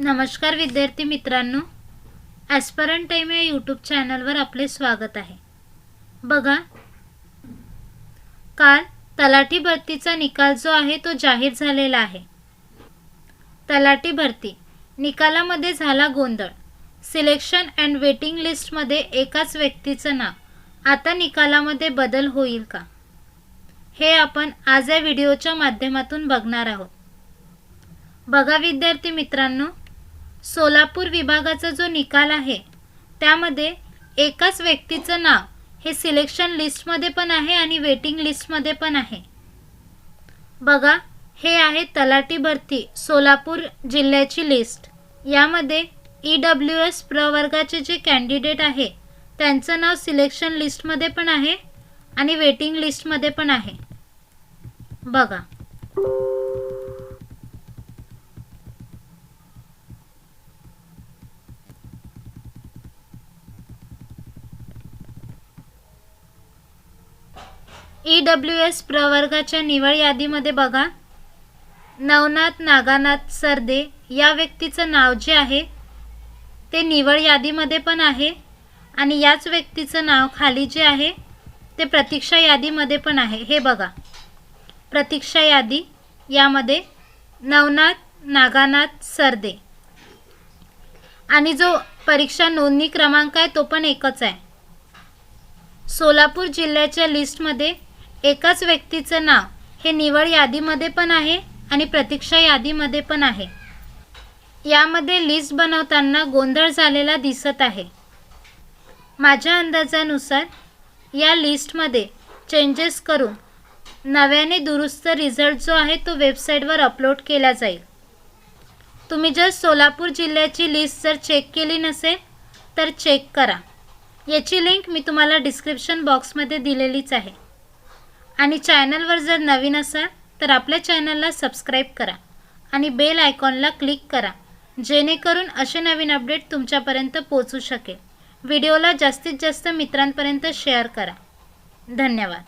नमस्कार विद्यार्थी मित्रांनो. ॲस्परन टाईम या यूट्यूब चॅनलवर आपले स्वागत आहे. बघा काल तलाठी भरतीचा निकाल जो आहे तो जाहीर झालेला आहे. तलाठी भरती निकालामध्ये झाला गोंधळ. सिलेक्शन अँड वेटिंग लिस्टमध्ये एकाच व्यक्तीचं नाव. आता निकालामध्ये बदल होईल का? हे आपण आज या व्हिडिओच्या माध्यमातून बघणार आहोत. बघा विद्यार्थी मित्रांनो सोलापूर विभागाचा जो निकाल आहे त्यामध्ये एकाच व्यक्तीचं नाव हे सिलेक्शन लिस्टमध्ये पण आहे आणि वेटिंग लिस्टमध्ये पण आहे. बघा हे आहे तलाटी भरती सोलापूर जिल्ह्याची लिस्ट यामध्ये ई डब्ल्यू एस प्रवर्गाचे जे कॅन्डिडेट आहे त्यांचं नाव सिलेक्शन लिस्टमध्ये पण आहे आणि वेटिंग लिस्टमध्ये पण आहे. बघा. ई डब्ल्यू एस प्रवर्गाच्या निवड यादीमध्ये बघा. नवनाथ नागानाथ सरदे या व्यक्तीचं नाव जे आहे ते निवड यादीमध्ये पण आहे आणि याच व्यक्तीचं नाव खाली जे आहे ते प्रतीक्षा यादीमध्ये पण आहे. हे बघा. प्रतीक्षा यादी यामध्ये नवनाथ नागानाथ सरदे. आणि जो परीक्षा नोंदणी क्रमांक आहे तो पण एकच आहे. सोलापूर जिल्ह्याच्या लिस्टमध्ये एकाच व्यक्तीचं नाव हे निवड यादीमध्ये पण आहे आणि प्रतीक्षा यादीमध्ये पण आहे. यामध्ये लिस्ट बनवताना गोंधळ झालेला दिसत आहे. माझ्या अंदाजानुसार या लिस्टमध्ये चेंजेस करून नव्याने दुरुस्त रिझल्ट जो आहे तो वेबसाईटवर अपलोड केला जाईल. तुम्ही जर सोलापूर जिल्ह्याची लिस्ट जर चेक केली नसेल तर चेक करा. याची लिंक मी तुम्हाला डिस्क्रिप्शन बॉक्समध्ये दिलेलीच आहे. आणि चॅनलवर जर नवीन असाल तर आपल्या चॅनलला सबस्क्राईब करा आणि बेल आयकॉनला क्लिक करा जेणेकरून असे नवीन अपडेट तुमच्यापर्यंत पोचू शकेल. व्हिडिओला जास्तीत जास्त मित्रांपर्यंत शेअर करा. धन्यवाद.